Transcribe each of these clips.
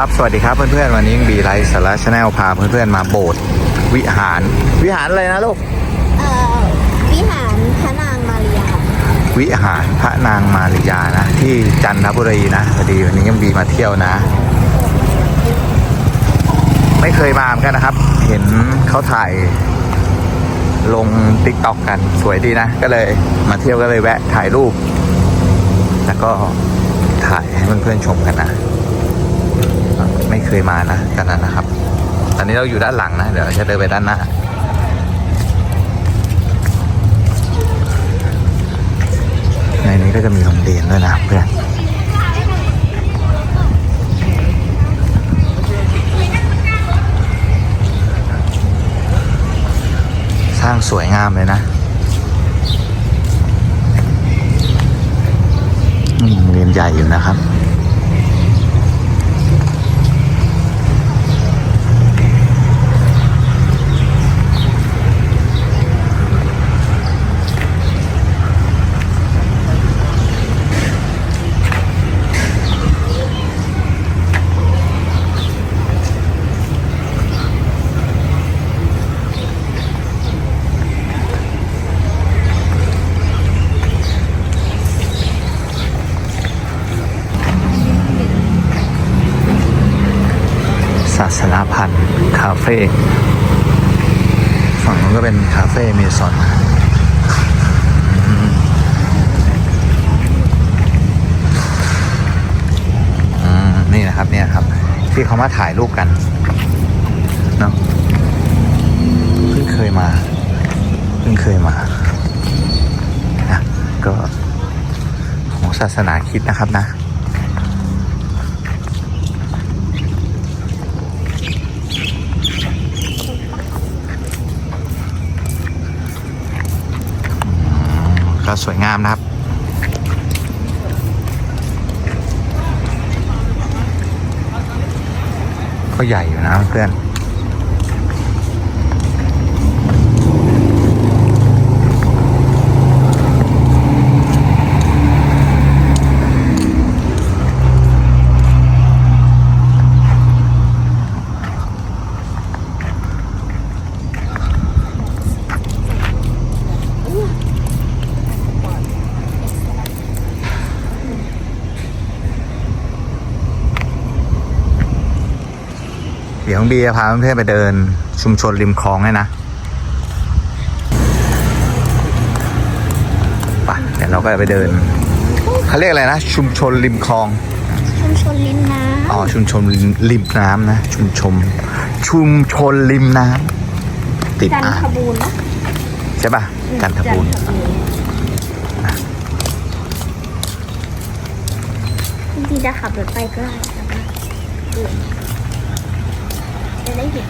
ครับ สวัสดีครับเพื่อนๆ วันนี้บีไลท์สาระชาแนลพาเพื่อนๆ มาโบสถ์วิหาร วิหารอะไรนะลูก เอ่อ วิหารพระนางมาริยา วิหารพระนางมาริยานะ ที่จันทบุรีนะพอดีวันนี้ยังบีมาเที่ยวนะ ไม่เคยมาเหมือนกันนะครับ เห็นเขาถ่ายลงติ๊กต็อกกันสวยดีนะ ก็เลยมาเที่ยวก็เลยแวะถ่ายรูป แล้วก็ถ่ายให้เพื่อนๆชมกันนะ ไม่เคยมานะกันนั้นนะครับ ตอนนี้เราอยู่ด้านหลังนะ เดี๋ยวจะเดินไปด้านหน้าในนี้ก็จะมีโรงเรียนด้วยนะเพื่อนสร้างสวยงามเลยนะอืมโรงเรียนใหญ่อยู่นะครับ ศาสนาพันธ์คาเฟ่ฝั่งนู้นก็เป็นคาเฟ่เมซอนนี่นะครับเนี่ยครับ ที่เขามาถ่ายรูปกันเนาะเพิ่งเคยมาเพิ่งเคยมานะก็ของศาสนาคิดนะครับนะ ก็สวยงามนะครับ ก็ใหญ่อยู่นะเพื่อน น้องบีจะพาเพื่อนๆไปเดิน ชุมชนริมคลองให้นะไปเดี๋ยวเราก็จะไปเดินเขาเรียกอะไรนะ ชุมชนริมคลอง ชุมชนลิ้นน้อ๋อชุมชนริมริมน้ำนะชุมชนชุมชนริมน้ำติดำจันอ่างทบูรณ์นะใช่ป่ะจันทบุรีจริงๆจะขับรถไปก็ได้แต่ว่าเออ จะได้เห็น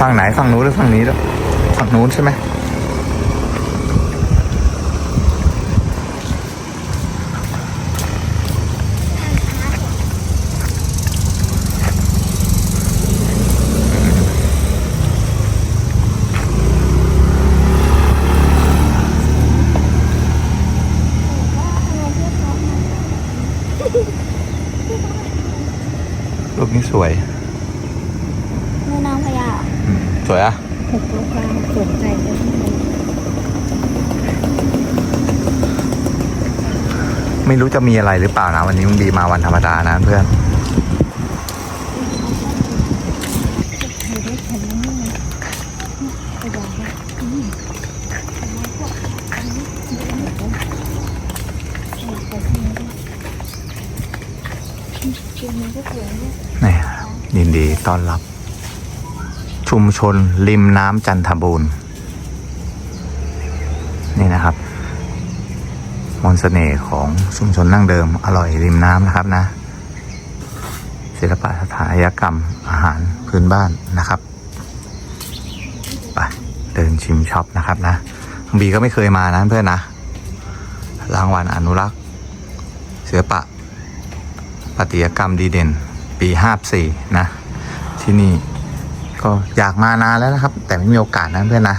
ฝั่งไหนฝั่งนู้นหรือฝั่งนี้แล้วฝั่งนู้นใช่ไหม รูปนี้สวย แม่นางพญา อืมสวยอะ หกลูกกลางสนใจเลย ไม่รู้จะมีอะไรหรือเปล่านะ วันนี้มึงบีมาวันธรรมดานะเพื่อนนี่ยินดีต้อนรับ ชุมชนริมน้ำจันทบูรณ์นี่นะครับ มนต์เสน่ห์ของชุมชนนั่งเดิมอร่อยริมน้ำนะครับนะ ศิลปะสถาปัตยกรรมอาหารพื้นบ้านนะครับไปเดินชิมช็อปนะครับนะบีก็ไม่เคยมานะเพื่อนนะ รางวัลอนุรักษ์ศิลปะปฏิยกรรมดีเด่น ปีห้าสี่นะ ที่นี่ก็อยากมานานแล้วนะครับ แต่ไม่มีโอกาสนะเพื่อนนะ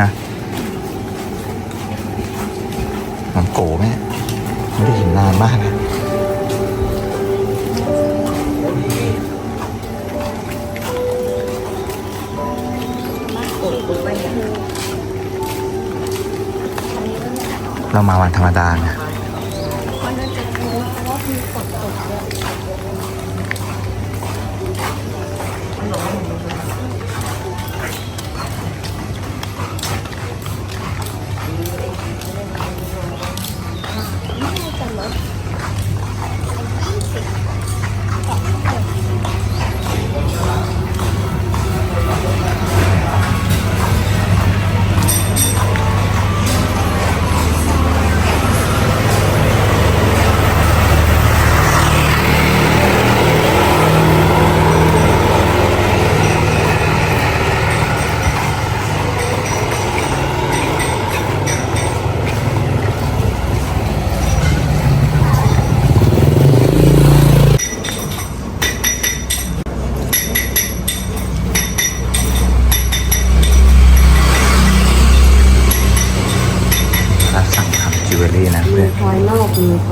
นะน้ำโกแม่ไม่ได้เห็นนานมากนะเรามาวันธรรมดานะ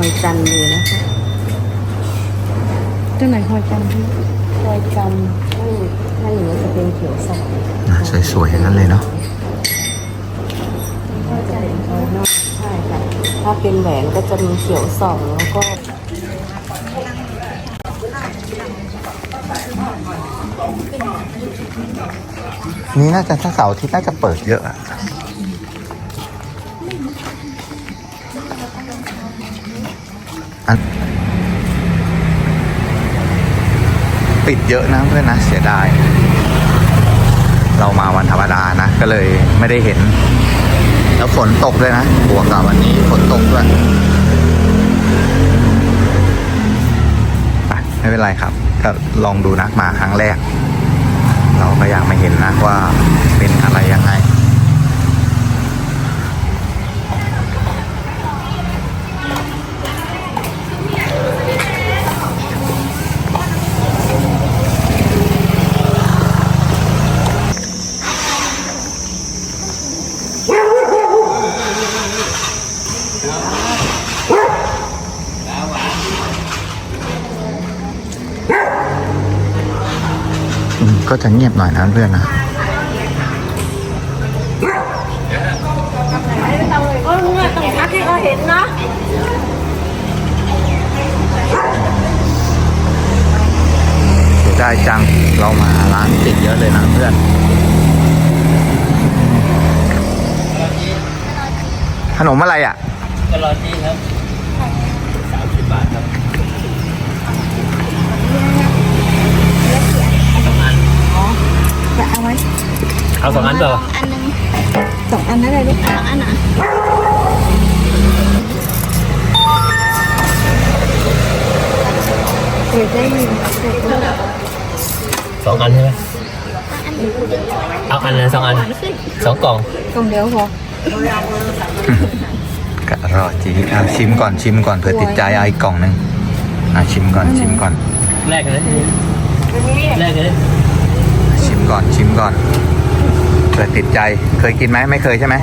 อกมีพลอยจันทร์อยู่นะคะตัวไหนพอจำที่พลอยจันทร์ถ้าอยู่ถ้าอย่างนี้จะเป็นเขียวสดนะสวยๆทั้งนั้นเลยเนาะก็จะเป็นพลอยนอกใช่ค่ะถ้าเป็นแหวนก็จะมีเขียวสองแล้วก็นี่น่าจะถ้าเสาร์อาที่น่าจะเปิดเยอะอะ ปิดเยอะนะเพื่อนนะเสียดาย เรามาวันธรรมดานะ ก็เลยไม่ได้เห็น แล้วฝนตกเลยนะบวกกับวันนี้ฝนตกด้วยไปไม่เป็นไรครับ ก็ลองดูนะมาครั้งแรก เราก็อยากมาเห็นนะว่าเป็นอะไรยังไง ก็จะเงียบหน่อยนะเพื่อนนะเออเนี่ยต้งทักให้เขาเห็นนะเสียดายจัง เรามาร้านติดเยอะเลยนะเพื่อน ขนมอะไรอะกะลอจี้ครับสามสิบบาทครับสองอัน จะ เอาไว้เอาสองอันเปล่าอันหนึงสองอันได้เลยลูกสองอันอะเดี๋ยวได้ยินเดี๋ยวได้ยินสองอันใช่ไหมเอาอันละสองอันสองกล่องกล่องเดียวพอกะรอจีเอาชิมก่อนชิมก่อนเผื่อติดใจเอาอีกกล่องหนึ่งอะชิมก่อนชิมก่อนแรกเลยแรกเลยชิม ก่อนชิมก่อนเผื่อติดใจเคยกินไหมไม่เคยใช่ไหม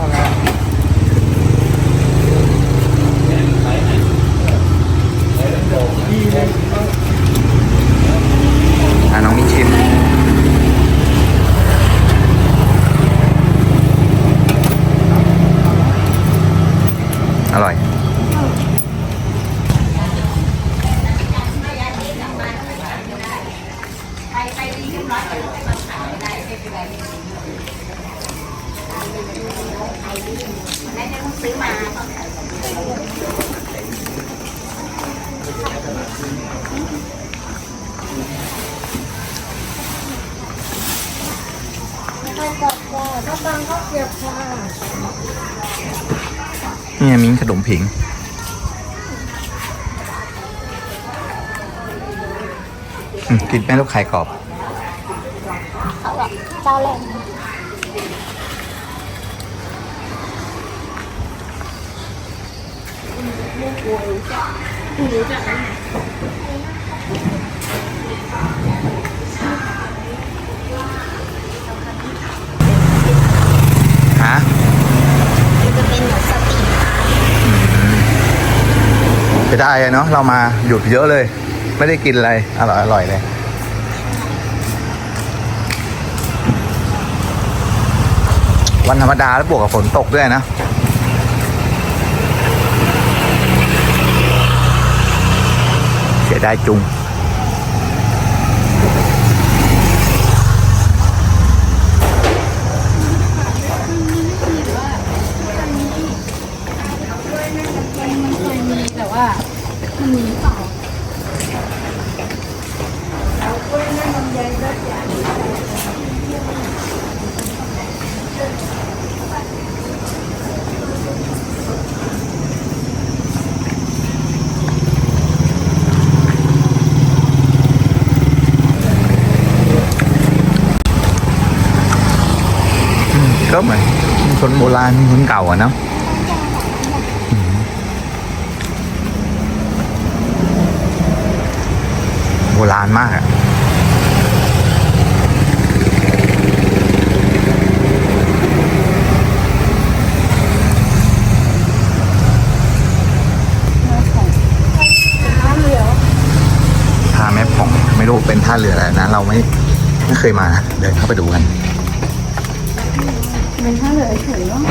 ข้าวกรอบค่ะข้าวปังข้าวเกรียบค่ะ นี่มิ้งขนมผิง กินแม่ลูกไข่กรอบเขาแบบเจ้าแรก ฮะ จะเป็นหนูสตรีทอาร์ต จะได้เนาะเรามาหยุดเยอะเลย ไม่ได้กินอะไร อร่อยอร่อยเลยวันธรรมดาแล้วบวกกับฝนตกด้วยนะ เสียดายจุง แต่ว่ามันมีเปล่า ก็เหมือน คนโบราณคนเก่าอะเนาะโบราณมากอะท่าแม่ผ่องไม่รู้เป็นท่าเรืออะไรนะ เราไม่ไม่เคยมานะเดินเข้าไปดูกัน เป็นท่าเรือเฉยเนาะ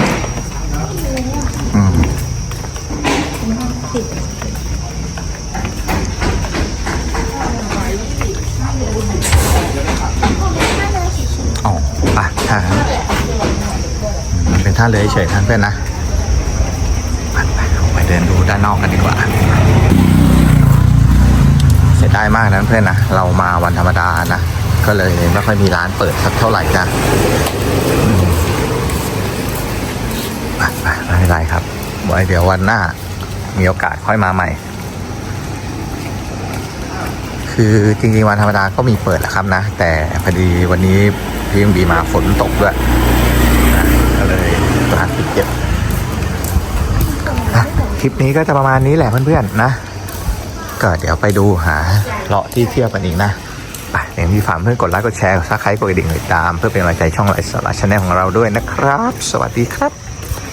อืมอ๋อไปท่านั้นมันเป็นท่าเรือเฉยท่านเพื่อนนะไปไปเดินดูด้านนอกกันดีกว่า เสียดายมากนะเพื่อนนะ เรามาวันธรรมดานะ ก็เลยไม่ค่อยมีร้านเปิดสักเท่าไหร่จ้ะอืมไป ไรครับไว้เดี๋ยววันหน้ามีโอกาสค่อยมาใหม่ คือจริงๆวันธรรมดาก็มีเปิดแหละครับนะ แต่พอดีวันนี้พี่ยังบีมาฝนตกด้วยก็เลยร้านปิดเก็บอะคลิปนี้ก็จะประมาณนี้แหละเพื่อนๆนะ ก็เดี๋ยวไปดูหาเลาะที่เที่ยวกันอีกนะไปอย่างที่ฝากเพื่อนกดไลค์กดแชร์กดซับสไครต์กดกระดิ่งติดตาม เพื่อเป็นกำลังใจช่องไลฟ์สารชาแนลของเราด้วยนะครับ สวัสดีครับ